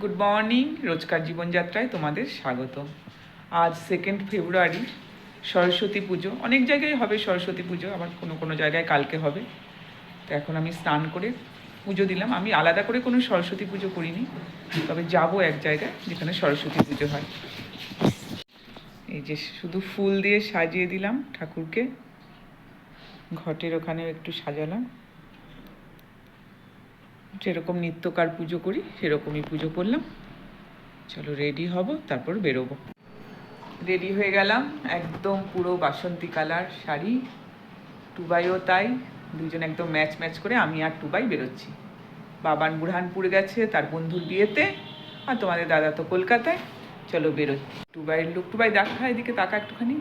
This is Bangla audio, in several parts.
গুড মর্নিং রোজকার জীবনযাত্রায় তোমাদের স্বাগত আজ সেকেন্ড ফেব্রুয়ারি সরস্বতী পুজো। অনেক জায়গায় হবে সরস্বতী পুজো, আবার কোনো কোনো জায়গায় কালকে হবে। তো এখন আমি স্নান করে পুজো দিলাম। আমি আলাদা করে কোনো সরস্বতী পুজো করিনি, তবে যাব এক জায়গায় যেখানে সরস্বতী পুজো হয়। এই যে শুধু ফুল দিয়ে সাজিয়ে দিলাম ঠাকুরকে। ঘটের ওখানেও একটু সাজালাম। যেরকম নিত্যকার পুজো করি, সেরকমই পুজো করলাম। চলো রেডি হব, তারপর বেরোবো। রেডি হয়ে গেলাম, একদম পুরো বাসন্তী কালার শাড়ি। টুবাইও তাই দুজন একদম ম্যাচ ম্যাচ করে আমি আর টুবাই বেরোচ্ছি। বাবান বুরহানপুর গেছে, তার বন্ধুর বিয়েতে, আর তোমাদের দাদা তো কলকাতায়। চলো বেরোই। টুবাইয়ের লুক, টুবাই দেখা, এদিকে তাকা একটুখানি।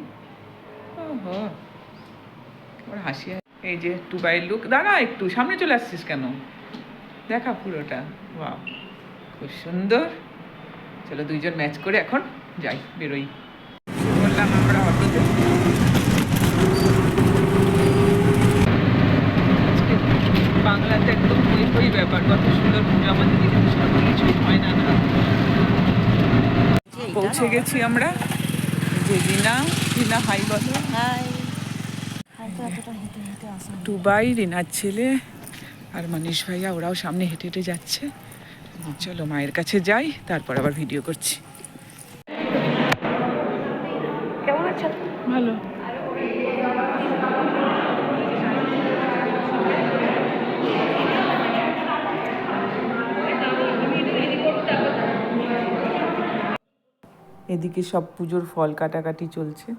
হাসি এই যে টুবাইয়ের লুক, দাঁড়া একটু, সামনে চলে আসছিস কেন? দেখা পুরোটা। বাহ খুব সুন্দর। চলো দুইজন ম্যাচ করে এখন যাই বেরোই। বললাম আমরা অটোতে। বাংলাতে একদম হই হই ব্যাপার কত সুন্দর পুজো আমাদের দিকে সব কিছুই হয় না না। পৌঁছে গেছি আমরা। যে রিনা রিনা হাই বলো। হাই টুবাই রিনার ছেলে। আর মানিশ ভাইয়া ওরাও সামনে হেঁটে হেঁটে যাচ্ছে। চলো মায়ের কাছে যাই তারপর আবার ভিডিও করছি। কেমন আছো ভালো। এদিকে সব পুজোর ফল কাটাকাটি চলছে।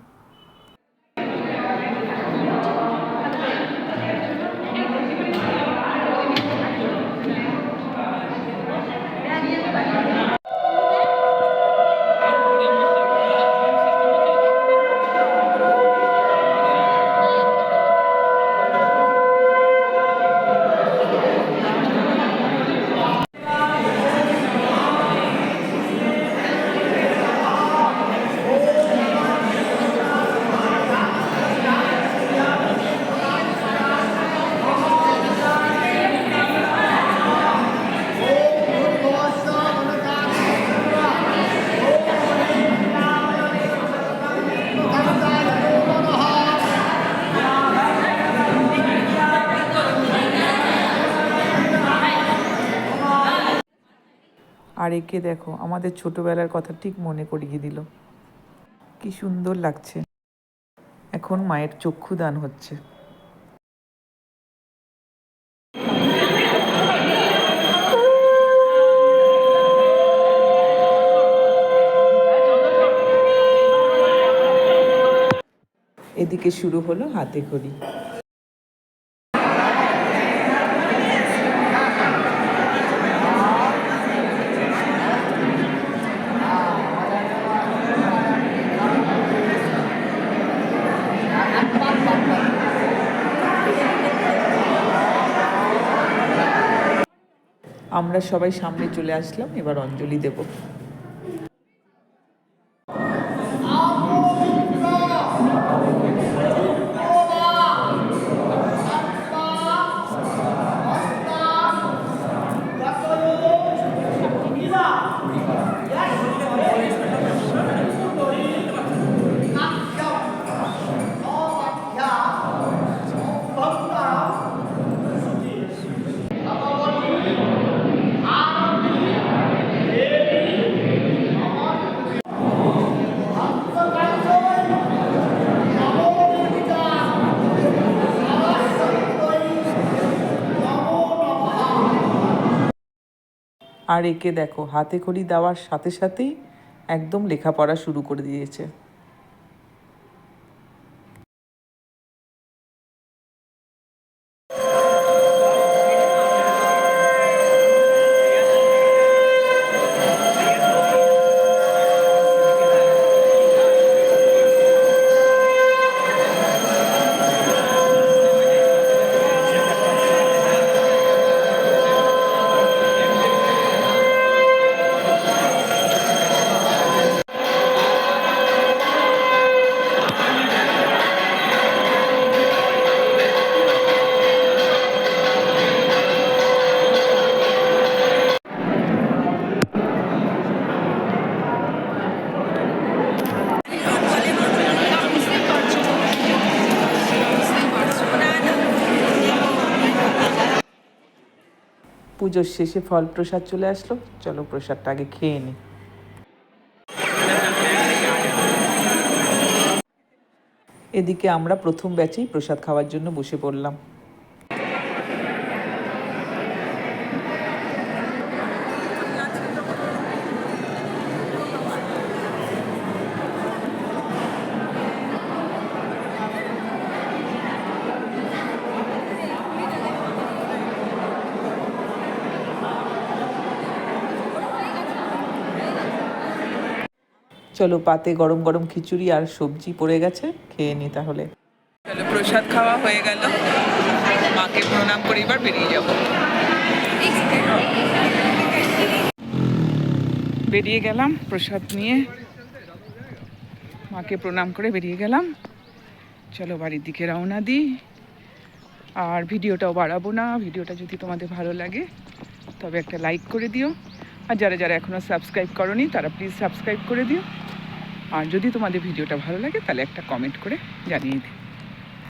আর একে দেখো, আমাদের ছোটবেলার কথা ঠিক মনে করিয়ে দিল। কি সুন্দর লাগছে। এখন মায়ের চক্ষু দান হচ্ছে। এদিকে শুরু হলো হাতে খড়ি। আমরা সবাই সামনে চলে আসলাম এবার অঞ্জলি দেব। আর একে দেখো হাতে খড়ি দেওয়ার সাথে সাথেই একদম লেখাপড়া শুরু করে দিয়েছে। পুজোর শেষে ফল প্রসাদ চলে আসলো। চলো প্রসাদটা আগে খেয়ে নিই এদিকে আমরা প্রথম ব্যাচেই প্রসাদ খাওয়ার জন্য বসে পড়লাম। চলো পাতে গরম গরম খিচুড়ি আর সবজি পড়ে গেছে, খেয়ে নি তাহলে। চলো প্রসাদ খাওয়া হয়ে গেল। মাকে প্রণাম করে এবার বেরিয়ে যাব। বেরিয়ে গেলাম প্রসাদ নিয়ে। মাকে প্রণাম করে বেরিয়ে গেলাম। চলো বাড়ির দিকে রওনা দিই। আর ভিডিওটাও বাড়াবো না, ভিডিওটা যদি তোমাদের ভালো লাগে, তবে একটা লাইক করে দিও। আর যারা যারা এখনও সাবস্ক্রাইব করনি, তারা প্লিজ সাবস্ক্রাইব করে দিও। আর যদি তোমাদের ভিডিওটা ভালো লাগে, তাহলে একটা কমেন্ট করে জানিয়ে দিও।